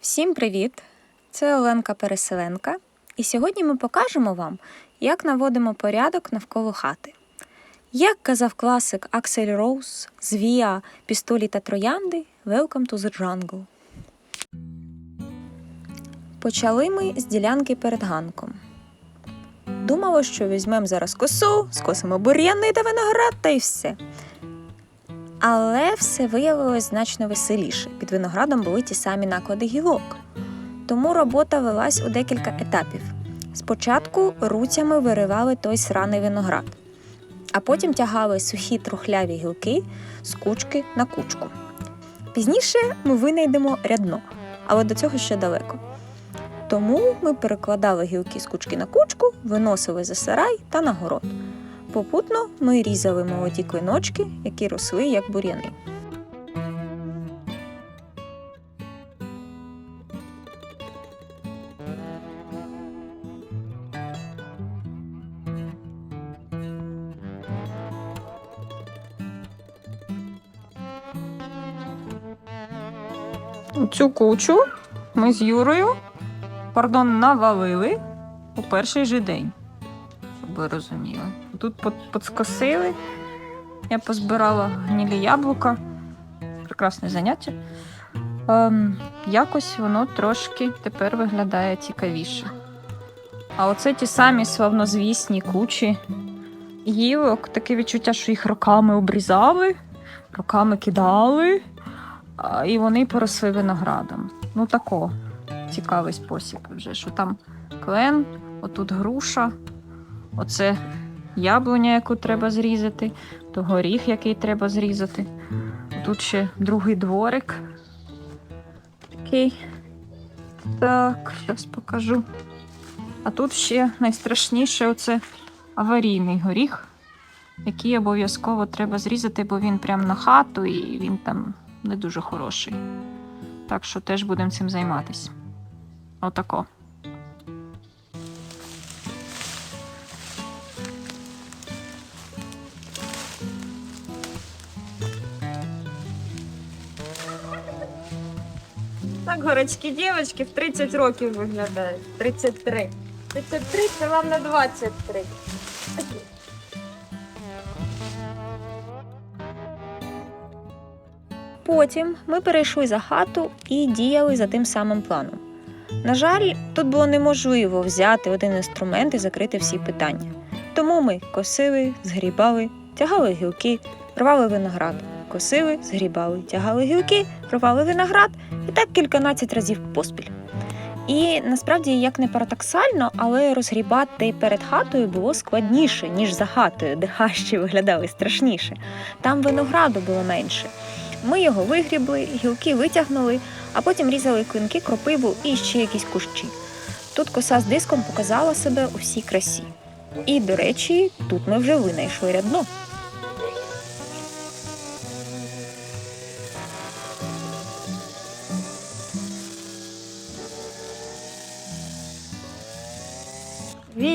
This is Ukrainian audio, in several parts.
Всім привіт! Це Оленка Переселенка, і сьогодні ми покажемо вам, як наводимо порядок навколо хати. Як казав класик Аксель Роуз з Віа Пістолі та Троянди Welcome to the Jungle. Почали ми з ділянки перед ганком. Думали, що візьмемо зараз косу, скосимо бур'яни та виноград та й все. Але все виявилось значно веселіше. Під виноградом були ті самі наклади гілок. Тому робота велась у декілька етапів. Спочатку руцями виривали той сраний виноград, а потім тягали сухі трухляві гілки з кучки на кучку. Пізніше ми винайдемо рядно, але до цього ще далеко. Тому ми перекладали гілки з кучки на кучку, виносили за сарай та на город. Попутно ми різали молоді клиночки, які росли як бур'яни. Цю кучу ми з Юрою, пардон, навалили у перший же день щоб ви розуміли. Тут подскосили, я позбирала гнілі яблука. Прекрасне заняття. Ем, якось воно трошки тепер виглядає цікавіше. А оце ті самі славнозвісні кучі гілок, таке відчуття, що їх роками обрізали, роками кидали, і вони поросли виноградом. Ну, тако цікавий спосіб вже, що там клен, отут груша, Оце яблуня, яку треба зрізати, то горіх, який треба зрізати. Тут ще другий дворик. Такий. Так, зараз покажу. А тут ще найстрашніше оце аварійний горіх, який обов'язково треба зрізати, бо він прямо на хату і він там не дуже хороший. Так що теж будемо цим займатися. Отако. Городські дівчатки в 30 років виглядають. 33. 33 це вам на 23. Потім ми перейшли за хату і діяли за тим самим планом. На жаль, тут було неможливо взяти один інструмент і закрити всі питання. Тому ми косили, згрібали, тягали гілки, рвали виноград, косили, згрібали, тягали гілки, рвали виноград і так кільканадцять разів поспіль. І насправді, як не парадоксально, але розгрібати перед хатою було складніше, ніж за хатою, де хащі виглядали страшніше. Там винограду було менше. Ми його вигрібли, гілки витягнули, а потім різали клинки, кропиву і ще якісь кущі. Тут коса з диском показала себе у всій красі. І, до речі, тут ми вже винайшли рядно.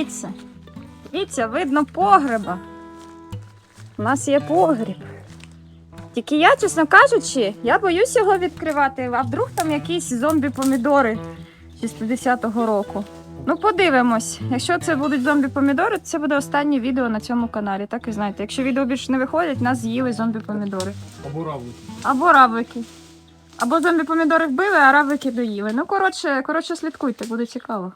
Віться, Віться, видно погреба. У нас є погріб. Тільки я, чесно кажучи, я боюсь його відкривати, а вдруг там якісь зомбі-помідори 60-го року. Ну, подивимось. Якщо це будуть зомбі-помідори, то це буде останнє відео на цьому каналі. Так і знаєте. Якщо відео більше не виходять, нас з'їли зомбі-помідори. Або равлики. Або равлики. Або зомбі-помідори вбили, а равлики доїли. Ну, коротше, коротше, слідкуйте, буде цікаво.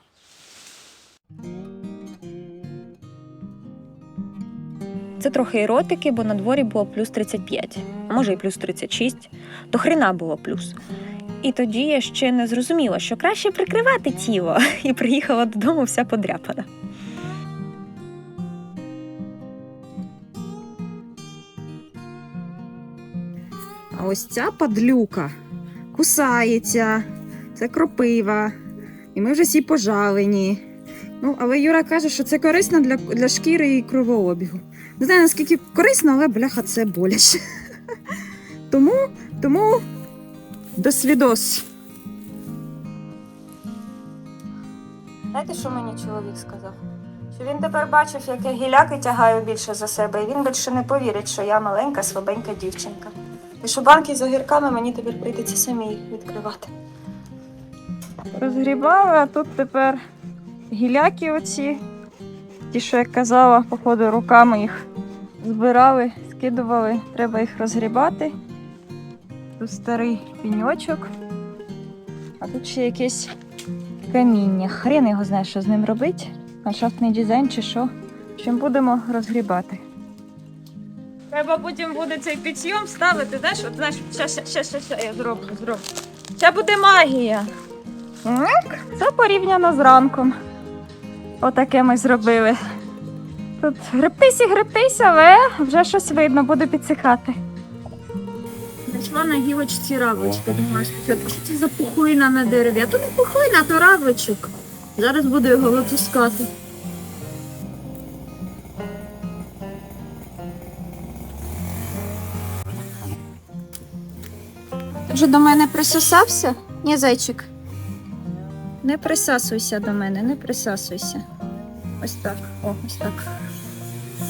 Це трохи еротики, бо на дворі було плюс 35, а може і плюс 36. До хрена було плюс. І тоді я ще не зрозуміла, що краще прикривати тіло, і приїхала додому вся подряпана. А ось ця падлюка кусається, це кропива, і ми вже всі пожалені. Ну, але Юра каже, що це корисно для, для шкіри і кровообігу. Не знаю, наскільки корисно, але бляха, це боляче. Тому, тому до свідос. Знаєте, що мені чоловік сказав? Що він тепер бачив, як я гіляки тягаю більше за себе, і він більше не повірить, що я маленька, слабенька дівчинка. І що банки з огірками мені тепер прийдеться самі їх відкривати. Розгрібали, а тут тепер гіляки оці. Ті, що я казала, походу, руками їх збирали, скидували, треба їх розгрібати. Тут старий піньочок, а тут ще якесь каміння. Хрен його знає, що з ним робить. Ландшафтний дизайн чи що. Чим будемо розгрібати. Треба потім буде цей підйом ставити, знаєш, от, знаєш, ще, ще, ще, ще, я зроблю, зроблю. Це буде магія. Так, це порівняно з ранком. Отаке ми зробили. Тут гребтись і гребтись, але вже щось видно, буду підсихати. Знайшла на гілочці равличка. Думаю, що це за пухлина на дереві. А то не пухлина, то равличок. Зараз буду його випускати. Вже до мене присосався? Ні, зайчик. Не присасуйся до мене, не присасуйся. Ось так. О, ось так.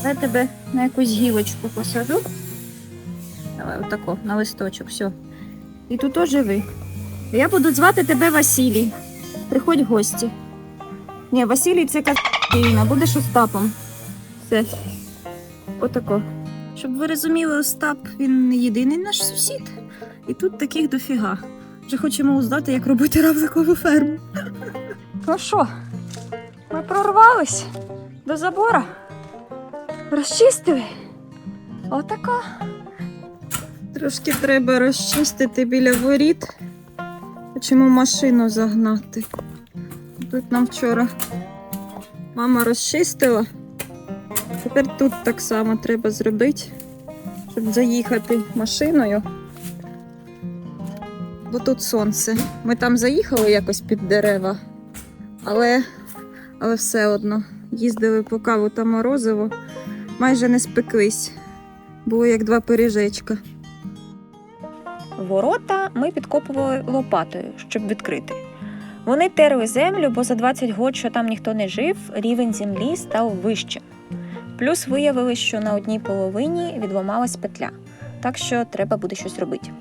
Я тебе на якусь гілочку посажу. Давай, отако, на листочок, все. І тут оживи. Я буду звати тебе Василій. Приходь в гості. Ні, Василій це Катерина, будеш Остапом. Все. Отако. Щоб ви розуміли, Остап він не єдиний наш сусід. І тут таких дофіга. Вже хочемо узнати, як робити равликову ферму. Ну що, ми прорвались до забора. Розчистили. Отака. Трошки треба розчистити біля воріт. Хочемо машину загнати. Тут нам вчора мама розчистила. Тепер тут так само треба зробити, щоб заїхати машиною. Тут сонце. Ми там заїхали якось під дерева, але, але все одно їздили по каву та морозиво, майже не спеклись. Було як два пиріжечка. Ворота ми підкопували лопатою, щоб відкрити. Вони терли землю, бо за 20 років, що там ніхто не жив, рівень землі став вищим. Плюс виявили, що на одній половині відламалась петля, так що треба буде щось робити.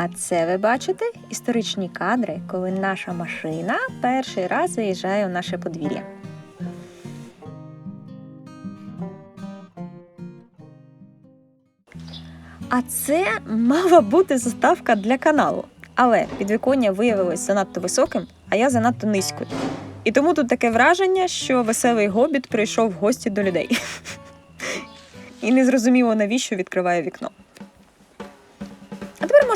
А це ви бачите історичні кадри, коли наша машина перший раз заїжджає у наше подвір'я. А це мала бути заставка для каналу. Але підвіконня виявилось занадто високим, а я занадто низькою. І тому тут таке враження, що веселий гобіт прийшов в гості до людей. І не зрозуміло, навіщо відкриває вікно.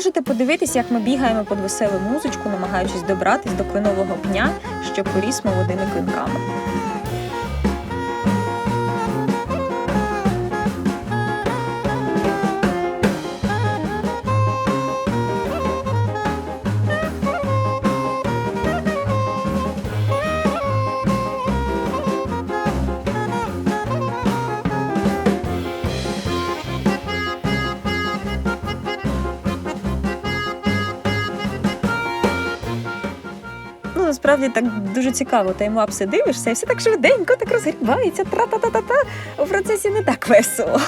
Можете подивитись, як ми бігаємо під веселу музичку, намагаючись добратись до кленового пня, що поріс молодими клинками. Насправді так дуже цікаво. Таймлапси дивишся, і все так швиденько, так розгрібається, тра-та-та-та-та. У процесі не так весело.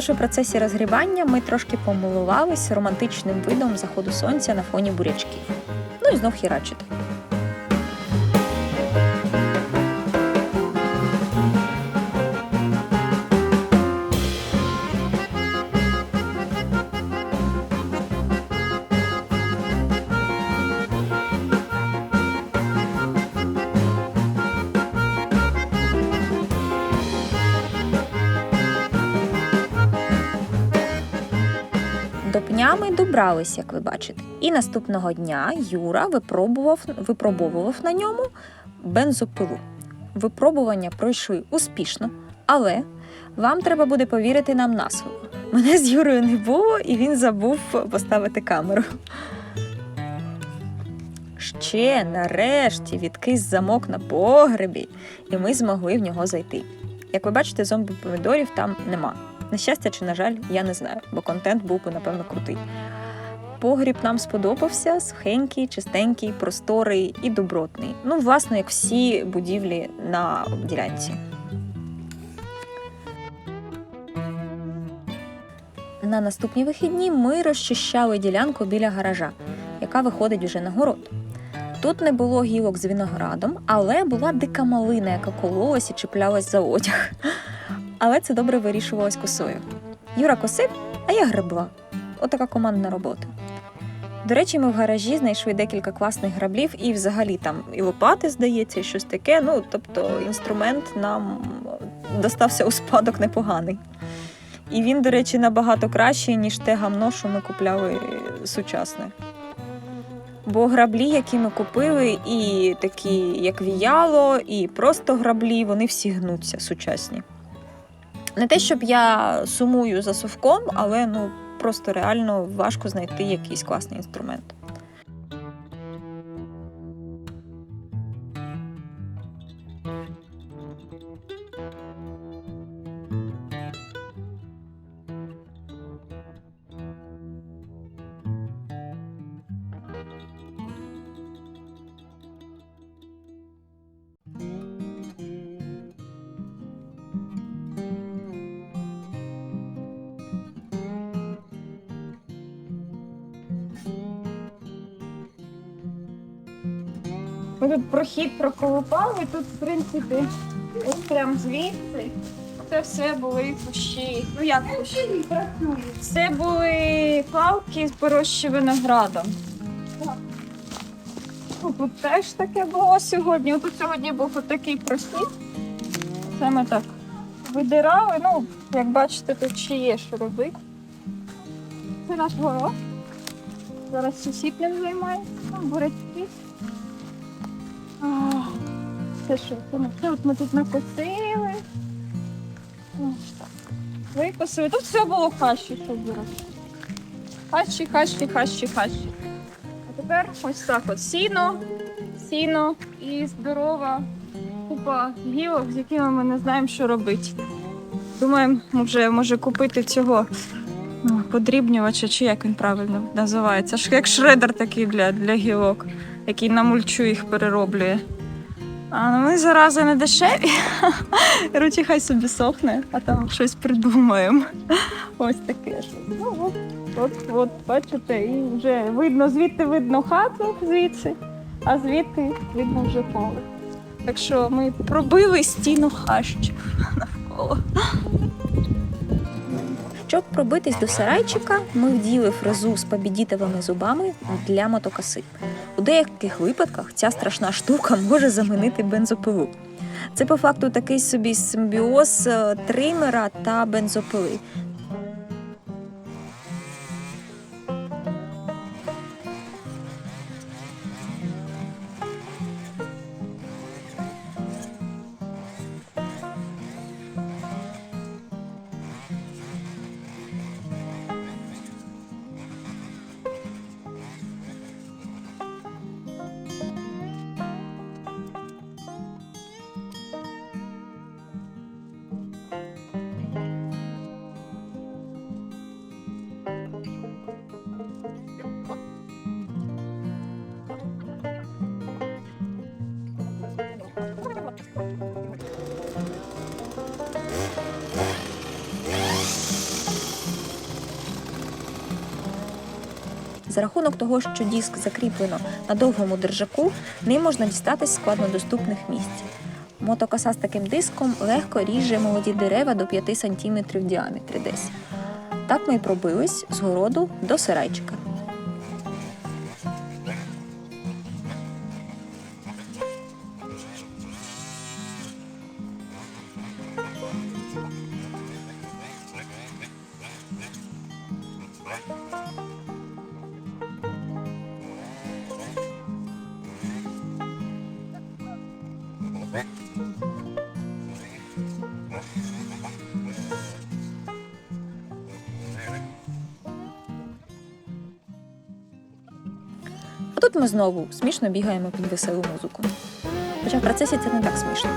Також у процесі розгрівання ми трошки помилувались романтичним видом заходу сонця на фоні бурячків. Ну і знов хірачити. До пня ми добрались, як ви бачите. І наступного дня Юра випробував, випробовував на ньому бензопилу. Випробування пройшли успішно, але вам треба буде повірити нам на слово. Мене з Юрою не було, і він забув поставити камеру. Ще нарешті відкис замок на погребі, і ми змогли в нього зайти. Як ви бачите, зомбі помідорів там нема. На щастя чи на жаль, я не знаю, бо контент був би, напевно, крутий. Погріб нам сподобався, сухенький, чистенький, просторий і добротний. Ну, власне, як всі будівлі на ділянці. На наступні вихідні ми розчищали ділянку біля гаража, яка виходить вже на город. Тут не було гілок з виноградом, але була дика малина, яка кололась і чіплялась за одяг. Але це добре вирішувалось косою. Юра косив, а я гребла. Отака командна робота. До речі, ми в гаражі знайшли декілька класних граблів, і взагалі там і лопати, здається, і щось таке. Ну, тобто, інструмент нам достався у спадок непоганий. І він, до речі, набагато кращий, ніж те гамно, що ми купляли сучасне. Бо граблі, які ми купили, і такі, як віяло, і просто граблі, вони всі гнуться сучасні. Не те, щоб я сумую за совком, але ну просто реально важко знайти якийсь класний інструмент. Ми тут прохід проколупали, тут, в принципі, ось прям звідси. Це все були кущі. Ну як кущі? Це були палки з порощі виноградом. Ну, тут теж таке було сьогодні. Тут сьогодні був отакий прохід. Це ми так видирали. Ну, як бачите, тут ще є що робити. Це наш город. Зараз сусід ним займається. Бурячки. Це що? Це, от ми тут накосили. Викосили. Тут все було хащі, що було. Хащі, хащі, хащі, хащі. А тепер ось так от сіно, сіно і здорова купа гілок, з якими ми не знаємо, що робити. Думаємо, вже може купити цього ну, подрібнювача, чи як він правильно називається. Як шредер такий для, для гілок який на мульчу їх перероблює. А ну ми зарази не дешеві. Короче, хай собі сохне, а там щось придумаємо. Ось таке. Ну, от, от, от, бачите, і вже видно, звідти видно хату, звідси, а звідти видно вже поле. Так що ми пробили стіну хащів навколо. Щоб пробитись до сарайчика, ми вділи фрезу з побідітовими зубами для мотокоси. У деяких випадках ця страшна штука може замінити бензопилу. Це по факту такий собі симбіоз е, тримера та бензопили. За рахунок того, що диск закріплено на довгому держаку, ним можна дістатись складнодоступних місць. Мотокоса з таким диском легко ріже молоді дерева до 5 см в діаметрі десь. Так ми й пробились з городу до сарайчика. Ми знову смішно бігаємо під веселу музику. Хоча в процесі це не так смішно.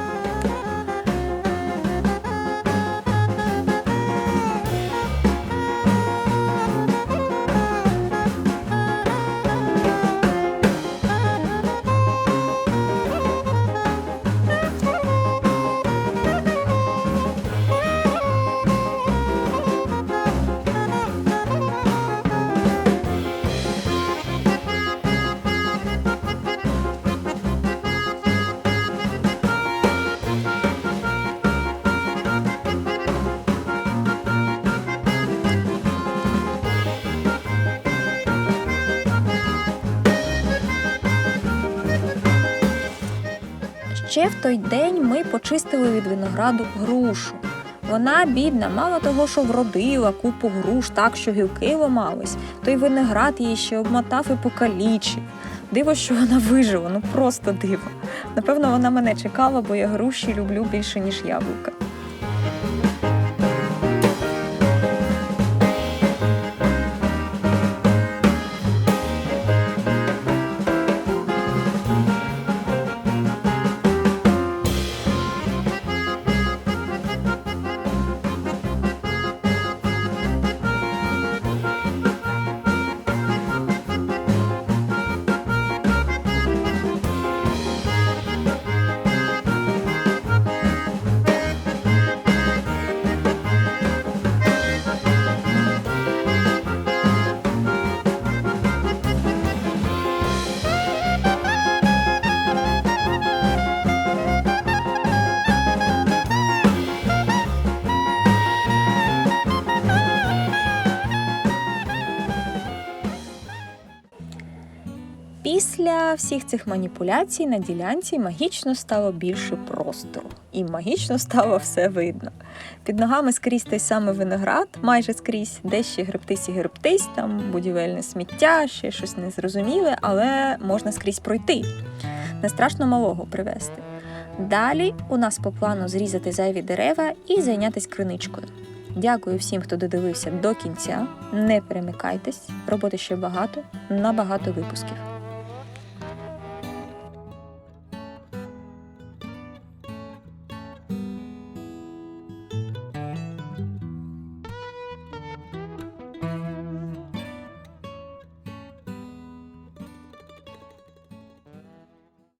Ще в той день ми почистили від винограду грушу. Вона, бідна, мало того, що вродила купу груш так, що гілки ламались, то й виноград її ще обмотав і покалічив. Диво, що вона вижила, ну просто диво. Напевно, вона мене чекала, бо я груші люблю більше, ніж яблука. Всіх цих маніпуляцій на ділянці магічно стало більше простору, і магічно стало все видно. Під ногами скрізь той самий виноград, майже скрізь, де ще гребтись і гребтись, там будівельне сміття, ще щось незрозуміле, але можна скрізь пройти. Не страшно малого привезти. Далі у нас по плану зрізати зайві дерева і зайнятися криничкою. Дякую всім, хто додивився до кінця. Не перемикайтесь, роботи ще багато, на багато випусків.